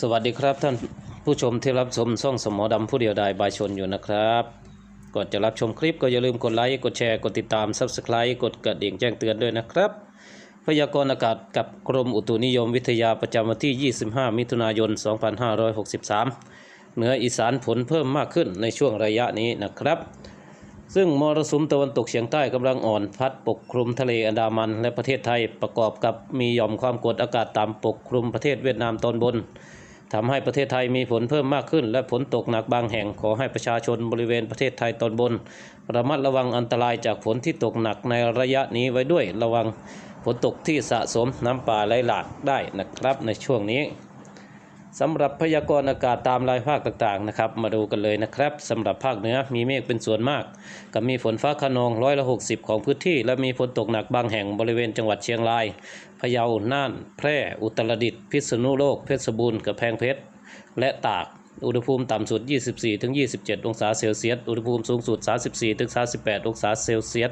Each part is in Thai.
สวัสดีครับท่านผู้ชมที่รับชมช่องสมอดำผู้เดียวดายบายชนอยู่นะครับก่อนจะรับชมคลิปก็อย่าลืมกดไลค์กดแชร์กดติดตาม Subscribe กดกระดิ่งแจ้งเตือนด้วยนะครับ พยากรณ์อากาศกับกรมอุตุนิยมวิทยาประจำวันที่ 25 มิถุนายน 2563 เหนืออีสานฝนเพิ่มมากขึ้นในช่วงระยะนี้นะครับ ซึ่งมรสุมตะวันตกเฉียงใต้กำลังอ่อนพัดปกคลุมทะเลอันดามันและประเทศไทยประกอบกับมีหย่อมความกดอากาศต่ำปกคลุมประเทศเวียดนามตอนบน ทำให้ประเทศไทยมีฝนเพิ่มมากขึ้น และฝนตกหนักบางแห่งขอให้ประชาชนบริเวณประเทศไทยตอนบน ระมัดระวังอันตรายจากฝนที่ตกหนักในระยะนี้ไว้ด้วยระวังฝนตกที่สะสมน้ำป่าไหลหลากได้นะครับในช่วงนี้ สำหรับพยากรณ์อากาศตามรายภาคต่างๆนะครับ มาดูกันเลยนะครับสำหรับภาคเหนือมีเมฆเป็นส่วนมาก กับมีฝนฟ้าขนองร้อยละหกสิบของพื้นที่ และมีฝนตกหนักบางแห่งบริเวณจังหวัดเชียงรายพะเยาน่าน แพร่อุตรดิตถ์พิษณุโลกเพชรบูรณ์กระแพงเพชร และตาก อุณหภูมิต่ำสุด 24-27 องศาเซลเซียสอุณหภูมิสูงสุด 34-38 องศาเซลเซียส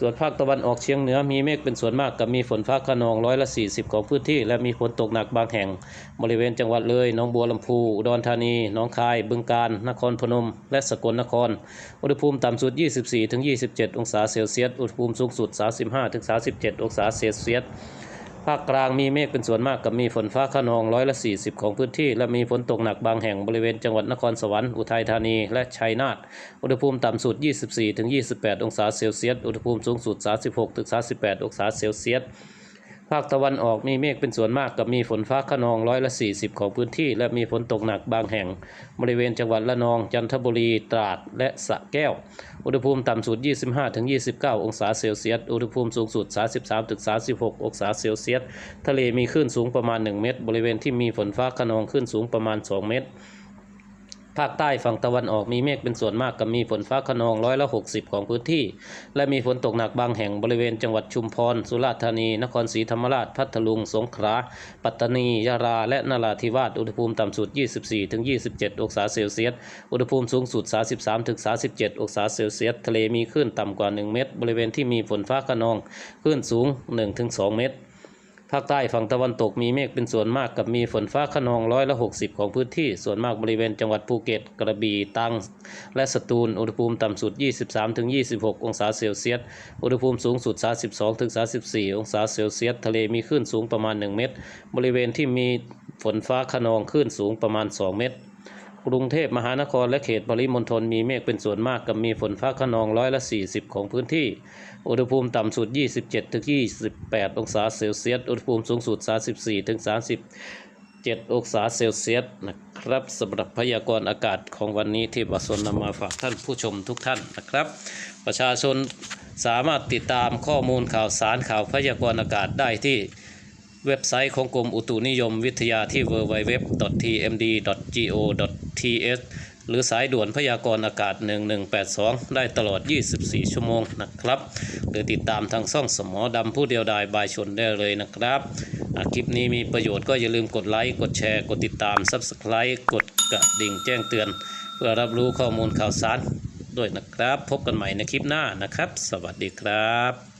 ส่วนภาคตะวันออกเฉียงเหนือมีเมฆเป็นส่วนมากกับมีฝนฟ้าขนองร้อยละ 40 ของพื้นที่ และมีฝนตกหนักบางแห่ง บริเวณจังหวัดเลยหนองบัวลำพูอุดรธานีหนองคาย บึงกาฬนครพนม และสกลนคร อุณหภูมิต่ำสุด 24-27 องศาเซลเซียส อุณหภูมิสูงสุด 35-37 องศาเซลเซียส ภาคกลางมีเมฆเป็นส่วนมากกับมีฝนฟ้าขนองร้อยละ 40 ของพื้นที่ และมีฝนตกหนักบางแห่งบริเวณจังหวัดนครสวรรค์อุทัยธานี และชัยนาทอุณหภูมิต่ำสุด 24-28 องศาเซลเซียสอุณหภูมิสูงสุด 36-38 องศาเซลเซียส ภาคตะวันออกมีเมฆเป็นส่วนมากกับมีฝนฟ้าขนองร้อยละ 40 ของพื้นที่ และมีฝนตกหนักบางแห่ง บริเวณจังหวัดละนอง จันทบุรี ตราด และสระแก้ว อุณหภูมิต่ำสุด 25-29 องศาเซลเซียส อุณหภูมิสูงสุด 33-36 องศาเซลเซียส ทะเลมีคลื่นสูงประมาณ 1 เมตร บริเวณที่มีฝนฟ้าขนองคลื่นสูงประมาณ 2 เมตร ภาคใต้ฝั่งตะวันออกมีเมฆเป็นส่วนมากกับมีฝนฟ้าขนองร้อยละ 60 ของพื้นที่ และมีฝนตกหนักบางแห่งบริเวณจังหวัดชุมพร สุราษฎร์ธานี นครศรีธรรมราช พัทลุง สงขลา ปัตตานี ยะลา และนราธิวาส อุณหภูมิต่ำสุด 24-27 องศาเซลเซียส อุณหภูมิสูงสุด 33-37 องศาเซลเซียส ทะเลมีคลื่นต่ำกว่า 1 เมตร บริเวณที่มีฝนฟ้าขนอง คลื่นสูง 1-2 เมตร ภาคใต้ฝั่งตะวันตกมีเมฆเป็นส่วนมากกับมีฝนฟ้าขนองร้อยละ 60 ของพื้นที่ ส่วนมากบริเวณจังหวัดภูเก็ต กระบี่ตรัง และสตูล อุณหภูมิต่ำสุด 23-26 องศาเซลเซียส อุณหภูมิสูงสุด 32-34 องศาเซลเซียส ทะเลมีคลื่นสูงประมาณ 1 เมตร บริเวณที่มีฝนฟ้าขนองคลื่นสูงประมาณ 2 เมตร กรุงเทพมหานครและเขตปริมณฑลมีเมฆเป็นส่วนมากกับมีฝนฟ้าขนองร้อยละ 40 ของพื้นที่ อุณหภูมิต่ำสุด 27-28 องศาเซลเซียส อุณหภูมิสูงสุด 34-37 องศาเซลเซียสนะครับสำหรับพยากรณ์อากาศของวันนี้ที่บัสนนำมาฝากท่านผู้ชมทุกท่านนะครับ ประชาชนสามารถติดตามข้อมูลข่าวสารข่าวพยากรณ์อากาศได้ที่ เว็บไซต์ของกรมอุตุนิยมวิทยาที่ www.tmd.go.th หรือสายด่วนพยากรณ์อากาศ 1182 ได้ตลอด 24 ชั่วโมงนะครับ หรือติดตามทางช่องสมอดำผู้เดียวดายบายชนได้เลยนะครับคลิปนี้มีประโยชน์ก็อย่าลืมกดไลค์ กดแชร์ กดติดตาม Subscribe กดกระดิ่งแจ้งเตือน เพื่อรับรู้ข้อมูลข่าวสารด้วยนะครับ พบกันใหม่ในคลิปหน้านะครับ สวัสดีครับ